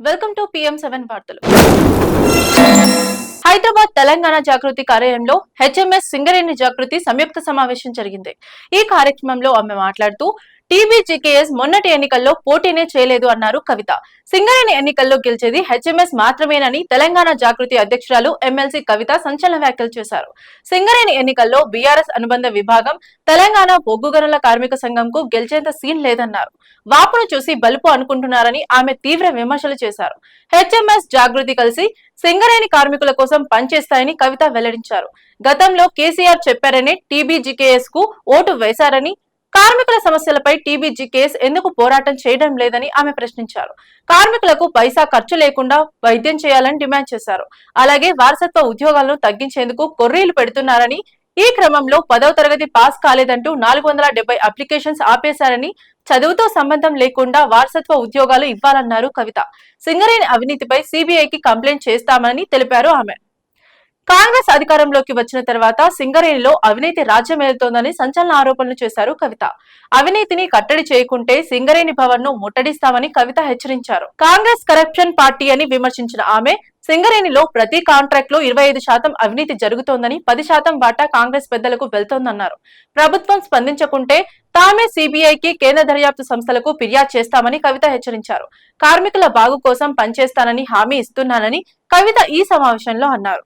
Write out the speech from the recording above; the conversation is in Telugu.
వెల్కమ్ టు పిఎం సెవెన్ వార్తలు. హైదరాబాద్ తెలంగాణ జాగృతి కార్యాలయంలో హెచ్ఎంఎస్ సింగరేణి జాగృతి సంయుక్త సమావేశం జరిగింది. ఈ కార్యక్రమంలో ఆమె మాట్లాడుతూ టీబీజీకేఎస్ మొన్నటి ఎన్నికల్లో పోటీనే చేయలేదు అన్నారు కవిత. సింగరేణి ఎన్నికల్లో గెలిచేది హెచ్ఎంఎస్ మాత్రమేనని తెలంగాణ జాగృతి అధ్యక్షురాలు ఎమ్మెల్సీ కవిత సంచలన వ్యాఖ్యలు చేశారు. సింగరేణి ఎన్నికల్లో బీఆర్ఎస్ అనుబంధ విభాగం తెలంగాణ బొగ్గు గనుల కార్మిక సంఘంకు గెలిచేంత సీన్ లేదన్నారు. వాపును చూసి బలుపు అనుకుంటున్నారని ఆమె తీవ్ర విమర్శలు చేశారు. హెచ్ఎంఎస్ జాగృతి కలిసి సింగరేణి కార్మికుల కోసం పనిచేస్తాయని కవిత వెల్లడించారు. గతంలో కేసీఆర్ చెప్పారని టీబీజీకేఎస్కు ఓటు వేశారని కార్మికుల సమస్యలపై టీబీజీకేఎస్ ఎందుకు పోరాటం చేయడం లేదని ఆమె ప్రశ్నించారు. కార్మికులకు పైసా ఖర్చు లేకుండా వైద్యం చేయాలని డిమాండ్ చేశారు. అలాగే వారసత్వ ఉద్యోగాలను తగ్గించేందుకు కొర్రీలు పెడుతున్నారని ఈ క్రమంలో పదవ తరగతి పాస్ కాలేదంటూ నాలుగు వందల డెబ్బై అప్లికేషన్స్ ఆపేశారని చదువుతో సంబంధం లేకుండా వారసత్వ ఉద్యోగాలు ఇవ్వాలన్నారు కవిత. సింగరేణి అవినీతిపై సిబిఐకి కంప్లైంట్ చేస్తామని తెలిపారు ఆమె. కాంగ్రెస్ అధికారంలోకి వచ్చిన తర్వాత సింగరేణిలో అవినీతి రాజ్యమేలుతోందని సంచలన ఆరోపణలు చేశారు కవిత. అవినీతిని కట్టడి చేయకుంటే సింగరేణి భవన్ను ముట్టడిస్తామని కవిత హెచ్చరించారు. కాంగ్రెస్ కరప్షన్ పార్టీ అని విమర్శించిన ఆమె సింగరేణిలో ప్రతి కాంట్రాక్ట్లో ఇరవై ఐదు శాతం అవినీతి జరుగుతోందని పది శాతం వాటా కాంగ్రెస్ పెద్దలకు వెళ్తోందన్నారు. ప్రభుత్వం స్పందించకుంటే తామే సిబిఐకి కేంద్ర దర్యాప్తు సంస్థలకు ఫిర్యాదు చేస్తామని కవిత హెచ్చరించారు. కార్మికుల బాగు కోసం పనిచేస్తానని హామీ ఇస్తున్నానని కవిత ఈ సమావేశంలో అన్నారు.